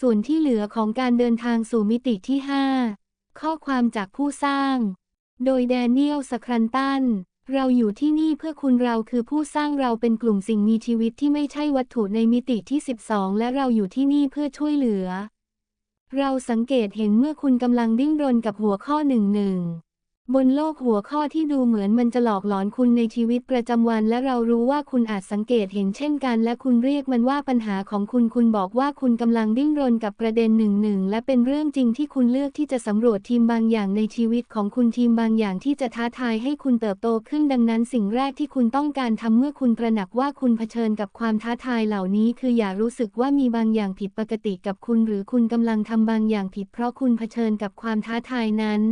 ส่วนที่เหลือของการเดินทางสู่มิติที่ 5 ข้อความจากผู้สร้าง โดยแดเนียลสครันตัน เราอยู่ที่นี่เพื่อคุณเราคือผู้สร้างเราเป็นกลุ่มสิ่งมีชีวิตที่ไม่ใช่วัตถุในมิติที่ 12 และเราอยู่ที่นี่เพื่อช่วยเหลือ เราสังเกตเห็นเมื่อคุณกำลังดิ้นรนกับหัวข้อหนึ่งหนึ่ง บนโลกหัวข้อที่ดูเหมือนมันจะหลอกหลอนคุณในชีวิตประจำวัน และเรารู้ว่าคุณอาจสังเกตเห็นเช่นกัน และคุณเรียกมันว่าปัญหาของคุณคุณบอกว่าคุณกำลังดิ้นรนกับประเด็นหนึ่งหนึ่งและเป็นเรื่องจริงที่คุณเลือกที่จะสำรวจทีมบางอย่างในชีวิตของคุณทีมบางอย่างที่จะท้าทายให้คุณเติบโตขึ้นดังนั้น สิ่งแรกที่คุณต้องการทำเมื่อคุณตระหนักว่าคุณเผชิญกับความท้าทายเหล่านี้ คืออย่ารู้สึกว่ามีบางอย่างผิดปกติกับคุณ หรือคุณกำลังทำบางอย่างผิด เพราะคุณเผชิญกับความท้าทายนั้น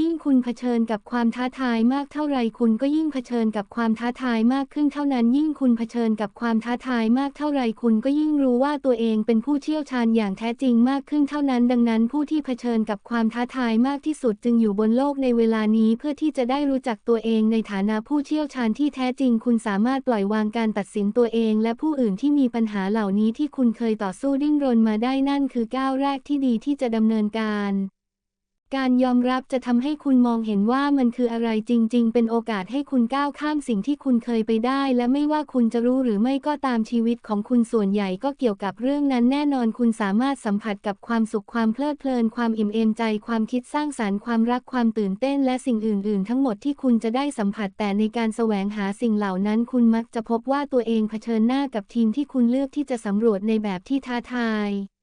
ยิ่งคุณเผชิญกับความท้าทายมากเท่าไรคุณก็ยิ่งเผชิญกับความท้าทายมากขึ้นเท่านั้น ยิ่งคุณเผชิญกับความท้าทายมากเท่าไรคุณก็ยิ่งรู้ว่าตัวเองเป็นผู้เชี่ยวชาญอย่างแท้จริงมากขึ้นเท่านั้น ดังนั้น ผู้ที่เผชิญกับความท้าทายมากที่สุดจึงอยู่บนโลกในเวลานี้ เพื่อที่จะได้รู้จักตัวเองในฐานะผู้เชี่ยวชาญที่แท้จริง คุณสามารถปล่อยวางการตัดสินตัวเอง และผู้อื่นที่มีปัญหาเหล่านี้ที่คุณเคยต่อสู้ดิ้นรนมาได้นั่นคือก้าวแรกที่ดีที่จะดำเนินการ การยอมรับจะทำให้คุณมองเห็นว่ามันคืออะไรจริง ๆ เป็นโอกาสให้คุณก้าวข้ามสิ่งที่คุณเคยไปได้ และไม่ว่าคุณจะรู้หรือไม่ก็ตามชีวิตของคุณส่วนใหญ่ก็เกี่ยวกับเรื่องนั้นแน่นอนคุณสามารถสัมผัสกับความสุขความเพลิดเพลิน ความอิ่มเอมใจ ความคิดสร้างสารรค์ความรักความตื่นเต้น และสิ่งอื่น ๆ ทั้งหมดที่คุณจะได้สัมผัสแต่ในการแสวงหาสิ่งเหล่านั้น คุณมักจะพบว่าตัวเองเผชิญหน้ากับทีมที่คุณเลือกที่จะสำรวจในแบบที่ท้าทาย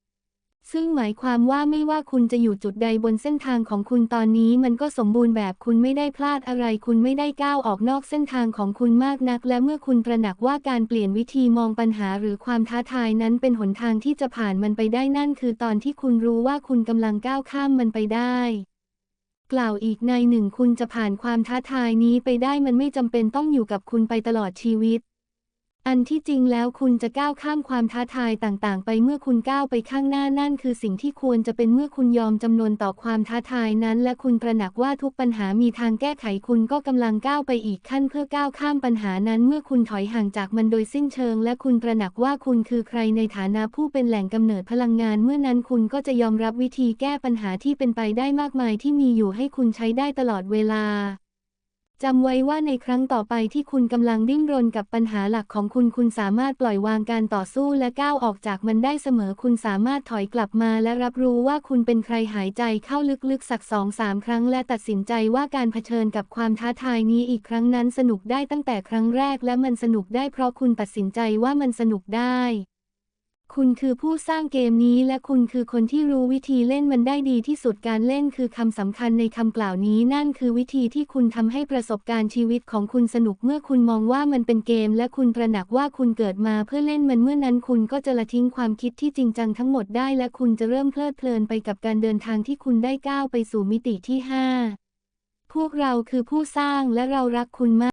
ซึ่งหมายความว่าไม่ว่าคุณจะอยู่จุดใดบนเส้นทางของคุณตอนนี้มันก็สมบูรณ์แบบคุณไม่ได้พลาดอะไร คุณไม่ได้ก้าวออกนอกเส้นทางของคุณมากนัก และเมื่อคุณตระหนักว่าการเปลี่ยนวิธีมองปัญหาหรือความท้าทายนั้นเป็นหนทางที่จะผ่านมันไปได้นั่นคือตอนที่คุณรู้ว่าคุณกำลังก้าวข้ามมันไปได้ กล่าวอีกในหนึ่งคุณจะผ่านความท้าทายนี้ไปได้มันไม่จำเป็นต้องอยู่กับคุณไปตลอดชีวิต อันที่จริงแล้วคุณจะก้าวข้ามความท้าทายต่างๆ ไปเมื่อคุณก้าวไปข้างหน้านั่นคือสิ่งที่ควรจะเป็นเมื่อคุณยอมจำนวนต่อความท้าทายนั้น และคุณตระหนักว่าทุกปัญหามีทางแก้ไขคุณก็กำลังก้าวไปอีกขั้นเพื่อก้าวข้ามปัญหานั้น เมื่อคุณถอยห่างจากมันโดยสิ้นเชิง และคุณตระหนักว่าคุณคือใครในฐานะผู้เป็นแหล่งกำเนิดพลังงาน เมื่อนั้นคุณก็จะยอมรับวิธีแก้ปัญหาที่เป็นไปได้มากมายที่มีอยู่ให้คุณใช้ได้ตลอดเวลา จำไว้ว่าในครั้งต่อไปที่คุณกำลังดิ้นรนกับปัญหาหลักของคุณ คุณสามารถปล่อยวางการต่อสู้และก้าวออกจากมันได้เสมอ คุณสามารถถอยกลับมาและรับรู้ว่าคุณเป็นใครหายใจเข้าลึกๆ สักสองสามครั้ง และตัดสินใจว่าการเผชิญกับความท้าทายนี้อีกครั้งนั้นสนุกได้ตั้งแต่ครั้งแรก และมันสนุกได้เพราะคุณตัดสินใจว่ามันสนุกได้ คุณคือผู้สร้างเกมนี้และคุณคือคนที่รู้วิธีเล่นมันได้ดีที่สุดการเล่นคือคำสำคัญในคำกล่าวนี้นั่นคือวิธีที่คุณทำให้ประสบการณ์ชีวิตของคุณสนุกเมื่อคุณมองว่ามันเป็นเกม และคุณตระหนักว่าคุณเกิดมาเพื่อเล่นมันเมื่อนั้นคุณก็จะละทิ้งความคิดที่จริงจังทั้งหมดได้ และคุณจะเริ่มเพลิดเพลินไปกับการเดินทางที่คุณได้ก้าวไปสู่มิติที่ 5 พวกเราคือผู้สร้างและเรารักคุณมาก